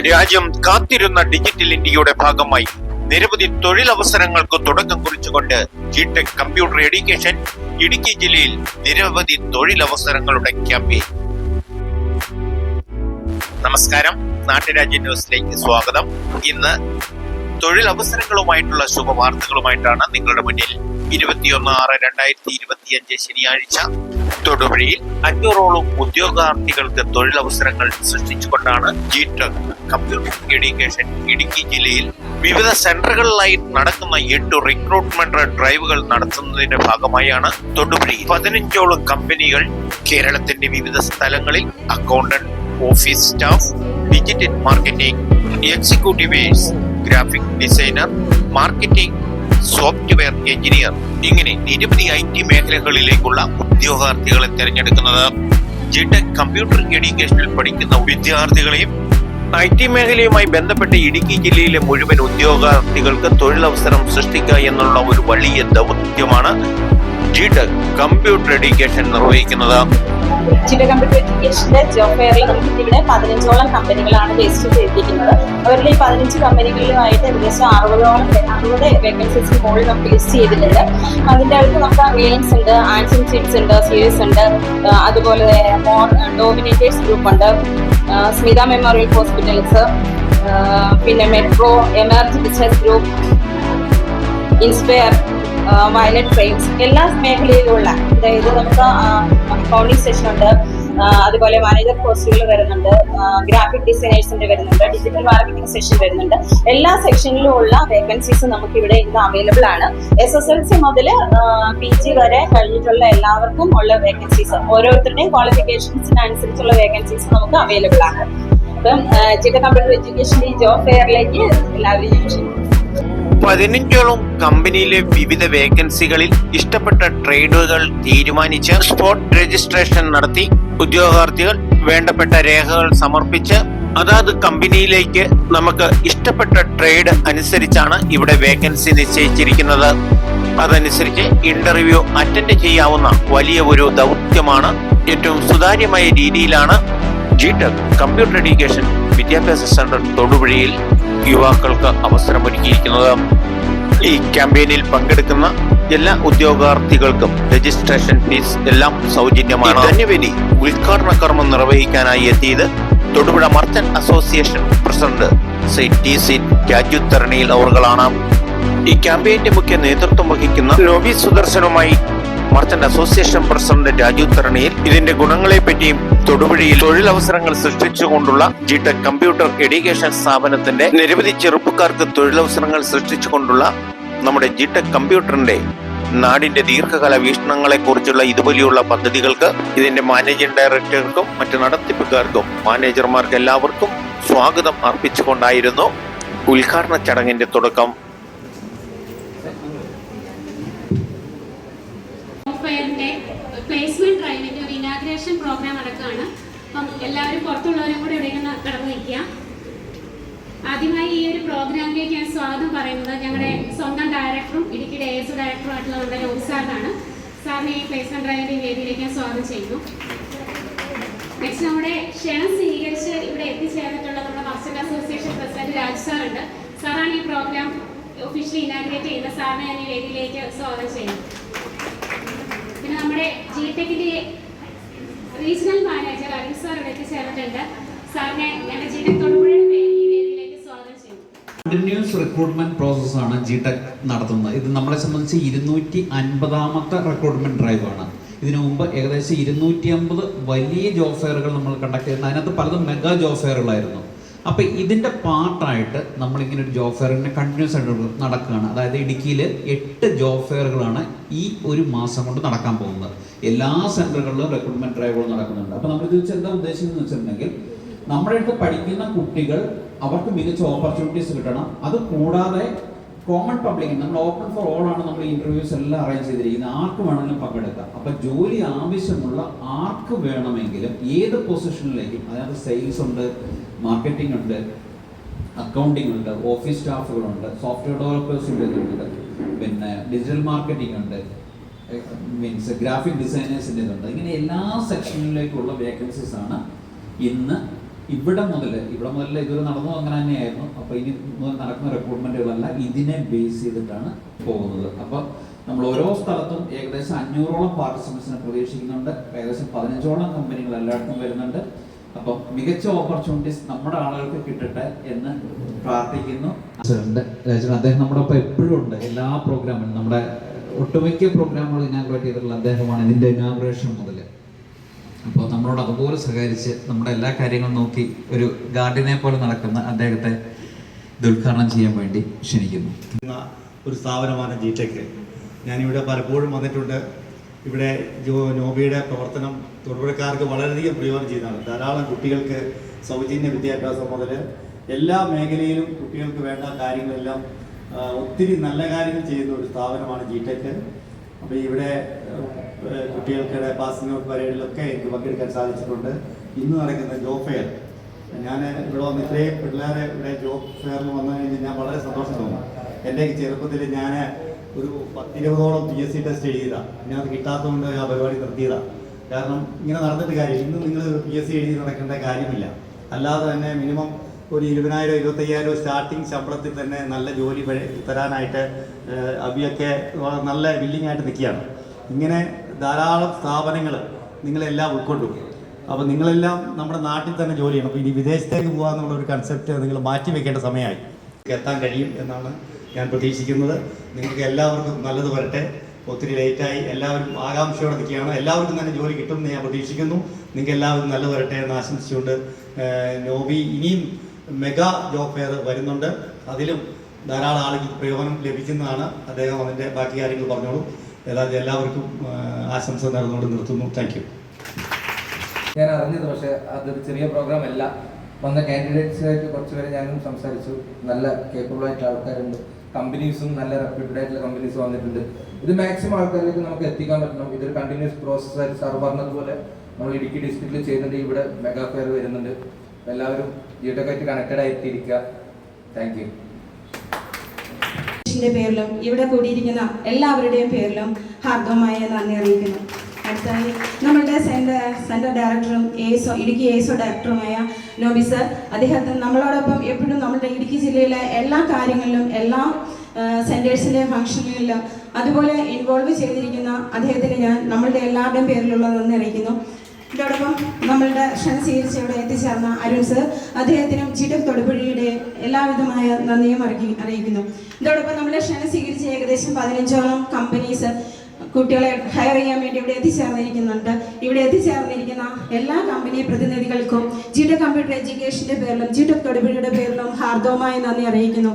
രാജ്യം കാത്തിരുന്ന ഡിജിറ്റൽ ഇന്ത്യയുടെ ഭാഗമായി നിരവധി തൊഴിലവസരങ്ങൾക്ക് തുടക്കം കുറിച്ചുകൊണ്ട് ജിടെക് കമ്പ്യൂട്ടർ എഡ്യൂക്കേഷൻ ഇടുക്കി ജില്ലയിൽ നിരവധി തൊഴിലവസരങ്ങളുടെ ക്യാമ്പയിൻ നമസ്കാരം. നാട്ടുരാജ്യ ന്യൂസിലേക്ക് സ്വാഗതം. ഇന്ന് തൊഴിലവസരങ്ങളുമായിട്ടുള്ള ശുഭവാർത്തകളുമായിട്ടാണ് നിങ്ങളുടെ മുന്നിൽ ഇരുപത്തിയൊന്ന് ആറ് രണ്ടായിരത്തി ഇരുപത്തിയഞ്ച് ശനിയാഴ്ച തൊടുപുഴയിൽ അഞ്ഞൂറോളം ഉദ്യോഗാർത്ഥികൾക്ക് തൊഴിലവസരങ്ങൾ സൃഷ്ടിച്ചുകൊണ്ടാണ് ജിടെക് കമ്പ്യൂട്ടർ എഡ്യൂക്കേഷൻ ഇടുക്കി ജില്ലയിൽ വിവിധ സെന്ററുകളിലായി നടക്കുന്ന എട്ട് റിക്രൂട്ട്മെന്റ് ഡ്രൈവുകൾ നടത്തുന്നതിന്റെ ഭാഗമായാണ് തൊടുപുഴയിൽ പതിനഞ്ചോളം കമ്പനികൾ കേരളത്തിന്റെ വിവിധ സ്ഥലങ്ങളിൽ accountant office staff digital marketing executives graphic designer marketing software engineer ഇങ്ങനെ നിരവധി ഐ ടി മേഖലകളിലേക്കുള്ള ഉദ്യോഗാർത്ഥികളെ തിരഞ്ഞെടുക്കുന്നത്. ജിടെക് കമ്പ്യൂട്ടർ എഡ്യൂക്കേഷനിൽ പഠിക്കുന്ന വിദ്യാർത്ഥികളെയും ഐ ടി മേഖലയുമായി ബന്ധപ്പെട്ട് ഇടുക്കി ജില്ലയിലെ മുഴുവൻ ഉദ്യോഗാർത്ഥികൾക്ക് തൊഴിലവസരം സൃഷ്ടിക്കുക എന്നുള്ള ഒരു വലിയ ദൗത്യമാണ് ജിടെക് കമ്പ്യൂട്ടർ എഡ്യൂക്കേഷൻ നിർവഹിക്കുന്നത്. ജില്ല കമ്പ്യൂട്ടർ എഡ്യൂക്കേഷന്റെ ജോബ് ഫെയറിൽ ഇവിടെ പതിനഞ്ചോളം കമ്പനികളാണ് രജിസ്റ്റർ ചെയ്തിരിക്കുന്നത്. അവരിൽ ഈ പതിനഞ്ച് കമ്പനികളിലുമായിട്ട് ഏകദേശം അറുപതോളം അറുപത് വേക്കൻസീസ് മുകളിൽ നമുക്ക് ലിസ്റ്റ് ചെയ്തിട്ടുണ്ട്. അതിന്റെ അടുത്ത് നമുക്ക് റിലയൻസ് ഉണ്ട് ആൻസൺ ചിപ്സ് ഉണ്ട് സീരീസ് ഉണ്ട് അതുപോലെ മോർ ഡോമിനേറ്റേഴ്സ് ഗ്രൂപ്പ് ഉണ്ട്. സ്മിത മെമ്മോറിയൽ ഹോസ്പിറ്റൽസ് പിന്നെ metro emerge business group inspire violet frames എല്ലാ മേഖലയിലുള്ള അതായത് നമുക്ക് അക്കൗണ്ടിംഗ് സെഷൻ ഉണ്ട് അതുപോലെ മാനേജർ കോഴ്സുകൾ വരുന്നുണ്ട് ഗ്രാഫിക് ഡിസൈനേഴ്സിന്റെ വരുന്നുണ്ട് ഡിജിറ്റൽ മാർക്കറ്റിംഗ് സെഷൻ വരുന്നുണ്ട്. എല്ലാ സെക്ഷനിലും ഉള്ള വേക്കൻസീസ് നമുക്ക് ഇവിടെ ഇന്ന് അവൈലബിൾ ആണ്. എസ് എസ് എൽ സി മുതൽ പി ജി വരെ കഴിഞ്ഞിട്ടുള്ള എല്ലാവർക്കും ഉള്ള വേക്കൻസീസ് ഓരോരുത്തരുടെയും ക്വാളിഫിക്കേഷൻസിനനുസരിച്ചുള്ള വേക്കൻസീസ് നമുക്ക് അവൈലബിൾ ആണ്. അപ്പം ജില്ല കമ്പ്യൂട്ടർ എഡ്യൂക്കേഷൻ ഈ ജോബ് ഫെയറിലേക്ക് എല്ലാവരെയും ഞാൻ ക്ഷണിക്കുന്നു. പതിനഞ്ചോളം കമ്പനിയിലെ വിവിധ വേക്കൻസികളിൽ ഇഷ്ടപ്പെട്ട ട്രേഡുകൾ തീരുമാനിച്ച് സ്പോട്ട് രജിസ്ട്രേഷൻ നടത്തി ഉദ്യോഗാർത്ഥികൾ വേണ്ടപ്പെട്ട രേഖകൾ സമർപ്പിച്ച് അതാത് കമ്പനിയിലേക്ക് നമുക്ക് ഇഷ്ടപ്പെട്ട ട്രേഡ് അനുസരിച്ചാണ് ഇവിടെ വേക്കൻസി നിശ്ചയിച്ചിരിക്കുന്നത്. അതനുസരിച്ച് ഇന്റർവ്യൂ അറ്റൻഡ് ചെയ്യാവുന്ന വലിയ ഒരു ദൗത്യമാണ് ഏറ്റവും സുതാര്യമായ രീതിയിലാണ് ജിടെക് കമ്പ്യൂട്ടർ എഡ്യൂക്കേഷൻ വിദ്യാഭ്യാസ സെന്റർ തൊടുപുഴയിൽ യുവാക്കൾക്ക് അവസരമൊരുക്കിയിരിക്കുന്നത്. ഈ ക്യാമ്പയിനിൽ പങ്കെടുക്കുന്ന എല്ലാ ഉദ്യോഗാർത്ഥികൾക്കും രജിസ്ട്രേഷൻ ഫീസ് എല്ലാം സൗജന്യമാണ്. ധന്യവേദി ഉദ്ഘാടന കർമ്മം നിർവഹിക്കാനായി എത്തിയത് Thodupuzha merchant association president Shri T C രാജ്യുത്തരണിയിൽ അവറുകളാണ്. ഈ ക്യാമ്പയിന്റെ മുഖ്യ നേതൃത്വം വഹിക്കുന്ന ലോബി സുദർശനുമായി merchant association president Raju Tharaniyil ഇതിന്റെ ഗുണങ്ങളെ പറ്റിയും തൊടുപുഴയിൽ തൊഴിലവസരങ്ങൾ സൃഷ്ടിച്ചുകൊണ്ടുള്ള ജിടെക് കമ്പ്യൂട്ടർ എഡ്യൂക്കേഷൻ സ്ഥാപനത്തിന്റെ നിരവധി ചെറുപ്പക്കാർക്ക് തൊഴിലവസരങ്ങൾ സൃഷ്ടിച്ചുകൊണ്ടുള്ള നമ്മുടെ ജിടെക് കമ്പ്യൂട്ടറിന്റെ നാടിന്റെ ദീർഘകാല വീക്ഷണങ്ങളെ കുറിച്ചുള്ള ഇതുപോലെയുള്ള പദ്ധതികൾക്ക് ഇതിന്റെ മാനേജിംഗ് ഡയറക്ടർക്കും മറ്റു നടത്തിപ്പുകാർക്കും മാനേജർമാർക്ക് എല്ലാവർക്കും സ്വാഗതം അർപ്പിച്ചുകൊണ്ടായിരുന്നു ഉദ്ഘാടന ചടങ്ങിന്റെ തുടക്കം ഫെയറിന്റെ പ്ലേസ്മെന്റ് ഡ്രൈവിന്റെ ഒരു ഇനാഗ്രേഷൻ പ്രോഗ്രാം നടക്കുകയാണ്. അപ്പം എല്ലാവരും പുറത്തുള്ളവരും കൂടെ ഇങ്ങനെ കടന്നു നിൽക്കുക. ആദ്യമായി ഈ ഒരു പ്രോഗ്രാമിലേക്ക് ഞാൻ സ്വാഗതം പറയുന്നത് ഞങ്ങളുടെ സ്വന്തം ഡയറക്ടറും ഇടുക്കി ഡേ എസ് ഡയറക്ടറും ആയിട്ടുള്ള നമ്മുടെ ലോക് സാറിനാണ്. സാറിനെ ഈ പ്ലേസ്മെന്റ് ഡ്രൈവിന്റെ വേദിയിലേക്ക് ഞാൻ സ്വാഗതം ചെയ്യുന്നു. നെക്സ്റ്റ് നമ്മുടെ ക്ഷണം സ്വീകരിച്ച് ഇവിടെ എത്തിച്ചേർന്നിട്ടുള്ള നമ്മുടെ first association president Raj sir ഉണ്ട് സാറാണ് ഈ പ്രോഗ്രാം ഒഫീഷ്യലി ഇനാഗ്രേറ്റ് ചെയ്യുന്ന സാറിനെ ഞാൻ ഈ വേദിയിലേക്ക് സ്വാഗതം ചെയ്യുന്നു. പിന്നെ നമ്മുടെ ജി ടെക്കിന്റെ റീജിയണൽ മാനേജർ അരുൺ സാർ ഇവിടെ ചേർന്നിട്ടുണ്ട് സാറിനെ ഞങ്ങളുടെ ജി ടെക് തൊടുപുഴയുടെ വേദിയിലേക്ക് സ്വാഗതം ചെയ്യുന്നു. കണ്ടിന്യൂസ് റിക്രൂട്ട്മെന്റ് പ്രോസസ്സാണ് ജി ടെക് നടത്തുന്നത്. ഇത് നമ്മളെ സംബന്ധിച്ച് ഇരുന്നൂറ്റി അൻപതാമത്തെ റിക്രൂട്ട്മെന്റ് ഡ്രൈവാണ് ഇതിനു മുമ്പ് ഏകദേശം ഇരുന്നൂറ്റി അമ്പത് വലിയ ജോബ് ഫെയറുകൾ നമ്മൾ കണ്ടക്ട് ചെയ്യുന്നത് അതിനകത്ത് പലതും മെഗാ ജോബ് ഫെയറുകളായിരുന്നു അപ്പോൾ ഇതിന്റെ പാർട്ടായിട്ട് നമ്മളിങ്ങനെ ഒരു ജോബ് ഫെയറിനെ കണ്ടിന്യൂസ് ആയിട്ട് നടക്കുകയാണ്. അതായത് ഇടുക്കിയിൽ എട്ട് ജോബ് ഫെയറുകളാണ് ഈ ഒരു മാസം കൊണ്ട് നടക്കാൻ പോകുന്നത്. എല്ലാ സെന്ററുകളിലും റിക്രൂട്ട്മെന്റ് ഡ്രൈവുകൾ നടക്കുന്നുണ്ട്. അപ്പോൾ നമ്മൾ ഇത് എന്താ ഉദ്ദേശിക്കുന്നത് വെച്ചിട്ടുണ്ടെങ്കിൽ നമ്മുടെ അടുത്ത് പഠിക്കുന്ന കുട്ടികൾ അവർക്ക് മികച്ച ഓപ്പർച്യൂണിറ്റീസ് കിട്ടണം. അത് കൂടാതെ കോമൺ പബ്ലിക് നമ്മൾ ഓപ്പൺ ഫോർ ഓൾ ആണ് നമ്മൾ ഇന്റർവ്യൂസ് എല്ലാം അറേഞ്ച് ചെയ്തിരിക്കുന്നത്. ആർക്ക് വേണമെങ്കിലും പങ്കെടുക്കാം. അപ്പൊ ജോലി ആവശ്യമുള്ള ആർക്ക് വേണമെങ്കിലും ഏത് പൊസിഷനിലേക്കും അതായത് സെയിൽസ് ഉണ്ട് മാർക്കറ്റിംഗ് ഉണ്ട് അക്കൗണ്ടിംഗ് ഉണ്ട് ഓഫീസ് സ്റ്റാഫുകളുണ്ട് സോഫ്റ്റ്വെയർ ഡെവലപ്പേഴ്സിന്റെ ഉണ്ട് പിന്നെ ഡിജിറ്റൽ മാർക്കറ്റിംഗ് ഉണ്ട് മീൻസ് ഗ്രാഫിക് ഡിസൈനേഴ്സിന്റെ ഇതുണ്ട്. ഇങ്ങനെ എല്ലാ സെക്ഷനിലേക്കുള്ള വേക്കൻസീസ് ആണ് ഇന്ന് ഇവിടെ മുതൽ ഇവിടെ മുതൽ ഇതുവരെ നടന്നു അങ്ങനെ തന്നെയായിരുന്നു. അപ്പോൾ ഇനി മുതൽ നടക്കുന്ന റിക്രൂട്ട്മെന്റുകളല്ല ഇതിനെ ബേസ് ചെയ്തിട്ടാണ് പോകുന്നത്. അപ്പോൾ നമ്മൾ ഓരോ സ്ഥലത്തും ഏകദേശം അഞ്ഞൂറോളം പാർട്ടിസിപ്പൻസിനെ പ്രതീക്ഷിക്കുന്നുണ്ട്. ഏകദേശം പതിനഞ്ചോളം കമ്പനികൾ എല്ലായിടത്തും വരുന്നുണ്ട്. അപ്പം മികച്ച ഓപ്പർച്യൂണിറ്റീസ് നമ്മുടെ ആളുകൾക്ക് കിട്ടട്ടെ എന്ന് പ്രാർത്ഥിക്കുന്നു. അദ്ദേഹം നമ്മുടെ ഒപ്പം എപ്പോഴും ഉണ്ട്. എല്ലാ പ്രോഗ്രാമും നമ്മുടെ ഒട്ടുമിക്ക പ്രോഗ്രാമുകൾ ഇനാഗ്രേറ്റ് ചെയ്തിട്ടുള്ള അദ്ദേഹമാണ് ഇതിന്റെ ഇനാഗ്രേഷൻ മുതൽ. അപ്പോൾ നമ്മളോട് അതുപോലെ സഹകരിച്ച് നമ്മുടെ എല്ലാ കാര്യങ്ങളും നോക്കി ഒരു ഗാർഡിനെ പോലെ നടക്കുന്ന അദ്ദേഹത്തെ ഇത് ഉദ്ഘാടനം ചെയ്യാൻ വേണ്ടി ക്ഷണിക്കുന്നു. ഒരു സ്ഥാപനമാണ് ജി ടെക് ഞാനിവിടെ പലപ്പോഴും വന്നിട്ടുണ്ട്. ഇവിടെ ജോ നോബിയുടെ പ്രവർത്തനം തൊടുപുഴക്കാർക്ക് വളരെയധികം പ്രയോജനം ചെയ്യുന്നതാണ് ധാരാളം കുട്ടികൾക്ക് സൗജന്യ വിദ്യാഭ്യാസം മുതൽ എല്ലാ മേഖലയിലും കുട്ടികൾക്ക് വേണ്ട കാര്യങ്ങളെല്ലാം ഒത്തിരി നല്ല കാര്യങ്ങൾ ചെയ്യുന്ന ഒരു സ്ഥാപനമാണ് ജി ടെക് അപ്പോൾ ഇവിടെ കുട്ടികൾക്കിടെ പാസിംഗ് ഔട്ട് പരേഡിലൊക്കെ എനിക്ക് പങ്കെടുക്കാൻ സാധിച്ചിട്ടുണ്ട്. ഇന്ന് നടക്കുന്ന ജോബ് ഫെയർ. ഞാൻ ഇവിടെ വന്ന് ഇത്രയും പിള്ളേരെ ഇവിടെ ജോബ് ഫെയറിൽ വന്നു കഴിഞ്ഞാൽ ഞാൻ വളരെ സന്തോഷം തോന്നുന്നു എന്റെ ചെറുപ്പത്തിൽ ഞാൻ ഒരു പത്തിരുപതോളം പി എസ് സി ടെസ്റ്റ് എഴുതിയതാണ് ഞാൻ അത് കിട്ടാത്തതുകൊണ്ട് ആ പരിപാടി നിർത്തിയതാണ് കാരണം ഇങ്ങനെ നടന്നിട്ട് കാര്യമില്ല. ഇന്ന് നിങ്ങൾ പി എസ് സി എഴുതി നടക്കേണ്ട കാര്യമില്ല. അല്ലാതെ തന്നെ മിനിമം ഒരു ഇരുപതിനായിരം ഇരുപത്തയ്യായിരം സ്റ്റാർട്ടിങ് ശമ്പളത്തിൽ തന്നെ നല്ല ജോലി തരാനായിട്ട് അബിയൊക്കെ നല്ല ബില്ലിംഗ് ആയിട്ട് നിൽക്കുകയാണ്. ഇങ്ങനെ ധാരാളം സ്ഥാപനങ്ങൾ നിങ്ങളെല്ലാം ഉൾക്കൊണ്ടു. അപ്പോൾ നിങ്ങളെല്ലാം നമ്മുടെ നാട്ടിൽ തന്നെ ജോലി ചെയ്യണം അപ്പോൾ ഇനി വിദേശത്തേക്ക് പോകാന്നുള്ള ഒരു കൺസെപ്റ്റ് നിങ്ങൾ മാറ്റി വെക്കേണ്ട സമയമായി. എത്താൻ കഴിയും എന്നാണ് ഞാൻ പ്രതീക്ഷിക്കുന്നത് നിങ്ങൾക്ക് എല്ലാവർക്കും നല്ലത് വരട്ടെ. ഒത്തിരി ലേറ്റായി എല്ലാവരും ആകാംക്ഷയോടെ നിൽക്കുകയാണ്. എല്ലാവർക്കും തന്നെ ജോലി കിട്ടുമെന്ന് ഞാൻ പ്രതീക്ഷിക്കുന്നു. നിങ്ങൾക്ക് എല്ലാവരും നല്ലത് വരട്ടെ എന്ന് ആശംസിച്ചുകൊണ്ട് നോബി ഇനിയും മെഗാ ജോബ് ഫെയർ വരുന്നുണ്ട്. അതിലും ധാരാളം ആളുകൾക്ക് പ്രയോജനം ലഭിക്കുന്നതാണ്. അദ്ദേഹം അതിന്റെ ബാക്കി കാര്യങ്ങൾ പറഞ്ഞോളൂ. ഏതായാലും എല്ലാവർക്കും ആശംസ നേർന്നുകൊണ്ട് നിർത്തുന്നു. താങ്ക് യു ഞാൻ അറിഞ്ഞത് പക്ഷേ അതൊരു ചെറിയ പ്രോഗ്രാം അല്ല. വന്ന കാൻഡിഡേറ്റ്സുമായിട്ട് കുറച്ച് പേര് ഞാനും സംസാരിച്ചു. നല്ല കേപ്പബിൾ ആയിട്ടുള്ള ആൾക്കാരുണ്ട്. കമ്പനീസും നല്ല റെപ്യൂട്ടഡ് ആയിട്ടുള്ള കമ്പനീസ് വന്നിട്ടുണ്ട്. ഇത് മാക്സിമം ആൾക്കാരിലേക്ക് നമുക്ക് എത്തിക്കാൻ പറ്റണം. ഇതൊരു കണ്ടിന്യൂസ് പ്രോസസ് ആയിട്ട് സാർ പറഞ്ഞതുപോലെ നമ്മൾ ഇടുക്കി ഡിസ്ട്രിക്റ്റിൽ ചെയ്യുന്നുണ്ട്. ഇവിടെ മെഗാ ഫെയർ വരുന്നുണ്ട്. എല്ലാവരും എല്ലാവരും ആയിട്ട് കണക്റ്റഡ് ആയിട്ടിരിക്കുക താങ്ക് യു പേരിലും ഇവിടെ കൂടിയിരിക്കുന്ന എല്ലാവരുടെയും പേരിലും ഹാർദവമായ നന്ദി അറിയിക്കുന്നു. അടുത്തായി നമ്മളുടെ സെന്റർ സെന്റർ ഡയറക്ടറും എസോ ഇടുക്കി എസോ ഡയറക്ടറുമായ നോബി സർ അദ്ദേഹത്തിന് നമ്മളോടൊപ്പം എപ്പോഴും നമ്മുടെ ഇടുക്കി ജില്ലയിലെ എല്ലാ കാര്യങ്ങളിലും എല്ലാ സെന്റേഴ്സിലെ ഫംഗ്ഷനുകളിലും അതുപോലെ ഇൻവോൾവ് ചെയ്തിരിക്കുന്ന അദ്ദേഹത്തിന് ഞാൻ നമ്മളുടെ എല്ലാവരുടെയും പേരിലുള്ള നന്ദി അറിയിക്കുന്നു. ഇതോടൊപ്പം നമ്മളുടെ ക്ഷണം സ്വീകരിച്ച് ഇവിടെ എത്തിച്ചേർന്ന അരുൺ സർ അദ്ദേഹത്തിനും ജിടെക് തൊടുപുഴയുടെ എല്ലാവിധമായ നന്ദിയും അറിയിക്കുന്നു. ഇതോടൊപ്പം നമ്മളെ ക്ഷണം സ്വീകരിച്ച് ഏകദേശം പതിനഞ്ചോളം കമ്പനീസ് കുട്ടികളെ ഹയർ ചെയ്യാൻ വേണ്ടി ഇവിടെ എത്തിച്ചേർന്നിരിക്കുന്നുണ്ട്. ഇവിടെ എത്തിച്ചേർന്നിരിക്കുന്ന എല്ലാ കമ്പനി പ്രതിനിധികൾക്കും ജിടെക് കമ്പ്യൂട്ടർ എഡ്യൂക്കേഷന്റെ പേരിലും ജിടെക് തൊടുപുഴയുടെ പേരിലും ഹാർദവമായി നന്ദി അറിയിക്കുന്നു.